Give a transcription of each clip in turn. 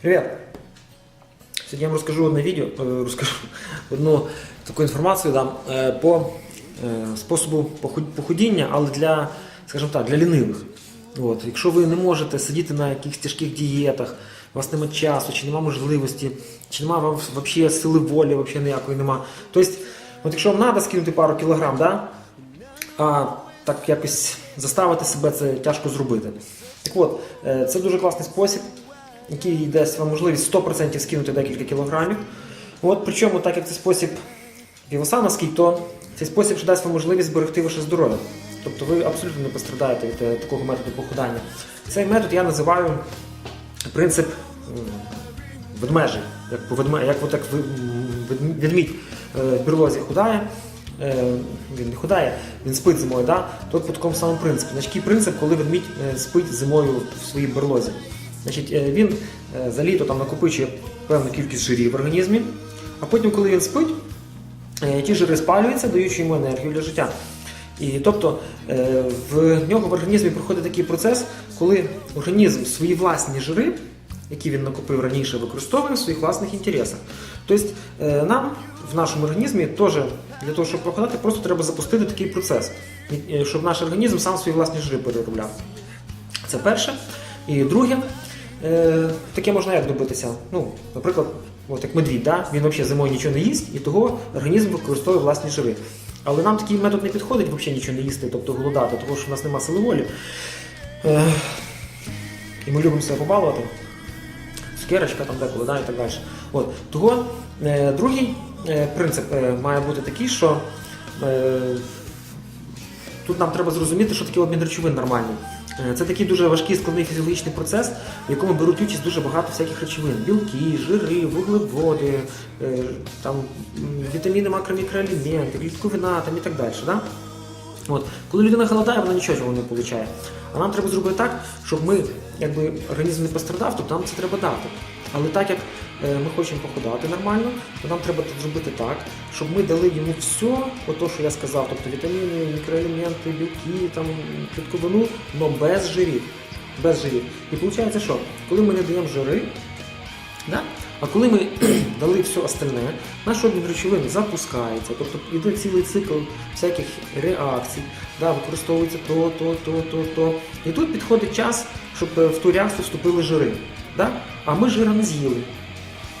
Привет! Сьогодні я вам розкажу одне відео, е, розкажу одну таку інформацію дам е, по е, способу похуд- похудіння, але для, скажімо так, для лінивих. От, якщо ви не можете сидіти на якихось тяжких дієтах, у вас немає часу, чи немає можливості, чи немає взагалі сили волі, взагалі ніякої нема. Тобто, от якщо вам треба скинути пару кілограм, да, а так якось заставити себе це тяжко зробити. Так от, е, це дуже класний спосіб, який дасть вам можливість 100% скинути декілька кілограмів. От, причому, так як це спосіб вівасановський, то цей спосіб дасть вам можливість зберегти ваше здоров'я. Тобто ви абсолютно не пострадаєте від е, такого методу похудання. Цей метод я називаю принцип м, ведмежий. Як, ведме, як отак ведмідь е, в берлозі худає, е, він не худає, він спить зимою, да? то по такому самому принципу. Значить, який принцип, коли ведмідь спить зимою в своїй берлозі. Значить, е, він е, за літо там накопичує певну кількість жирів в організмі, а потім, коли він спить, е, ті жири спалюються, даючи йому енергію для життя. І тобто в нього в організмі проходить такий процес, коли організм свої власні жири, які він накопив раніше, використовує в своїх власних інтересах. Тобто нам в нашому організмі теж для того, щоб похудати, просто треба запустити такий процес, щоб наш організм сам свої власні жири переробляв. Це перше. І друге, е, таке можна як добитися. Ну, наприклад, от як медвідь, да? він взагалі зимою нічого не їсть, і того організм використовує власні жири. Але нам такий метод не підходить взагалі нічого не їсти, тобто голодати, тому що в нас немає сили волі. Е, і ми любимо себе побалувати. Цукерочка там деколи, да, і так далі. От. Того е, другий принцип має бути такий, що Тут нам треба зрозуміти, що таке обмін речовин нормальний. Е, Це такий дуже важкий складний фізіологічний процес, в якому беруть участь дуже багато всяких речовин: білки, жири, вуглеводи, е, там, вітаміни, макро-мікроелементи, клітковина там, і так далі. Да? От. Коли людина голодає, вона нічого цього не отримує. А нам треба зробити так, щоб ми, якби організм не пострадав, то нам це треба дати. Але так як е, ми хочемо похудати нормально, то нам треба зробити так, щоб ми дали йому все, ото, що я сказав, тобто вітаміни, мікроелементи, білки, там, клітковину, але без жирів. Без жирів. І виходить, що коли ми не даємо жири, Да? А коли ми дали все остальне, наш обмін речовин запускається, тобто йде цілий цикл всяких реакцій, да, використовується то, то, то, то, то. І тут підходить час, щоб е, в ту реакцію вступили жири. Да? А ми жира не з'їли.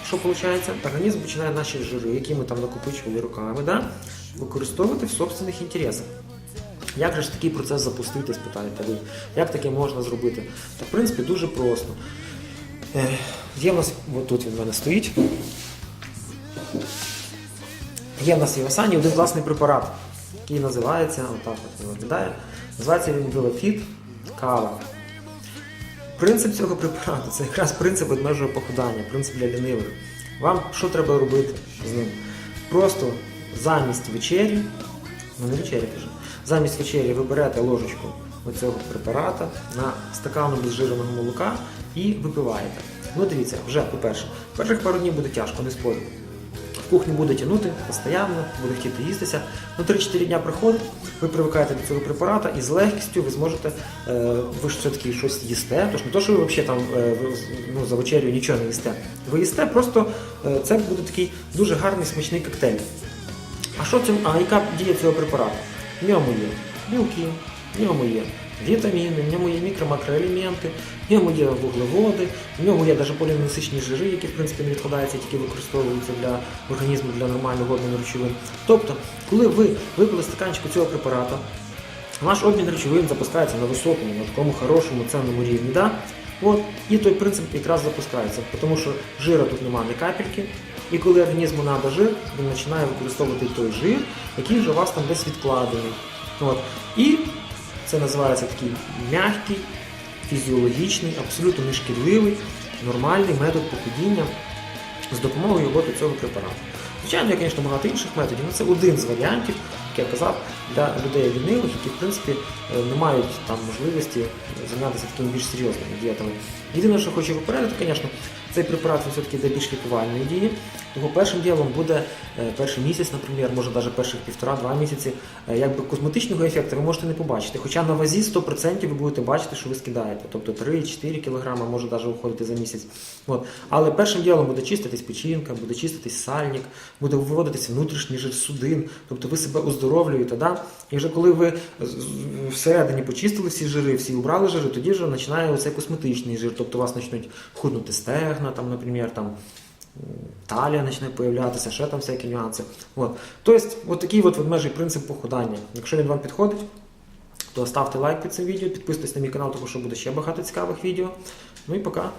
Що виходить? Організм починає наші жири, які ми там накопичували руками, да? використовувати в собственних інтересах. Як же ж такий процес запустити, спитаєте ви? Як таке можна зробити? Та в принципі дуже просто. Е, Є в нас, от тут він в мене стоїть. Є в нас і в Осані один власний препарат, який називається, отак от він виглядає. Називається він Велофіт Кава. Принцип цього препарату це якраз принцип ведмежого похудання, принцип для лінивих. Вам що треба робити з ним? Просто замість вечері, ну не вечері кажу, замість вечері ви берете ложечку оцього препарата на стакану безжиреного молока і випиваєте. Ну дивіться, вже по-перше, перших пару днів буде тяжко, не спорю. Кухню буде тягнути постійно, буде хотіти їстися. Ну 3-4 дня приходить, ви привикаєте до цього препарата і з легкістю ви зможете, е, ви ж все-таки щось їсте, тож не то, що ви взагалі там е, ну, за вечерю нічого не їсте. Ви їсте, просто е, це буде такий дуже гарний смачний коктейль. А що цим, а яка дія цього препарату? В ньому є білки, в ньому є вітаміни, в ньому є мікро-макроелементи, в ньому є вуглеводи, в ньому є навіть полінасичні жири, які в принципі не відкладаються, тільки використовуються для організму для нормального обміну речовин. Тобто, коли ви випили стаканчику цього препарату, ваш обмін речовин запускається на високому, на такому хорошому ценному рівні. Да? От, і той принцип якраз запускається, тому що жира тут немає ні капельки. І коли організму треба жир, він починає використовувати той жир, який вже у вас там десь відкладений. От. І це називається такий м'який, фізіологічний, абсолютно нешкідливий, нормальний метод похудіння з допомогою роботи цього препарату. Звичайно, є, звісно, багато інших методів, але це один з варіантів, як я казав, для людей лінивих, які в принципі е, не мають там можливості зайнятися такими більш серйозними дієтами. Єдине, що хочу попередити, звісно, цей препарат все-таки йде більш лікувальної дії. Тому першим ділом буде е, перший місяць, наприклад, може навіть перших півтора-два місяці, е, якби косметичного ефекту ви можете не побачити. Хоча на вазі 100% ви будете бачити, що ви скидаєте. Тобто 3-4 кг може навіть виходити за місяць. От. Але першим ділом буде чиститись печінка, буде чиститись сальник, буде виводитись внутрішній жир судин, тобто ви себе оздоровлюєте. Да? І вже коли ви всередині почистили всі жири, всі убрали жири, тоді вже починає оцей косметичний жир. Тобто у вас почнуть худнути стегна, там, наприклад, там, талія почне появлятися, ще там всякі нюанси. От. Тобто, от такий от ведмежий принцип похудання. Якщо він вам підходить, то ставте лайк під цим відео, підписуйтесь на мій канал, тому що буде ще багато цікавих відео. Ну і пока.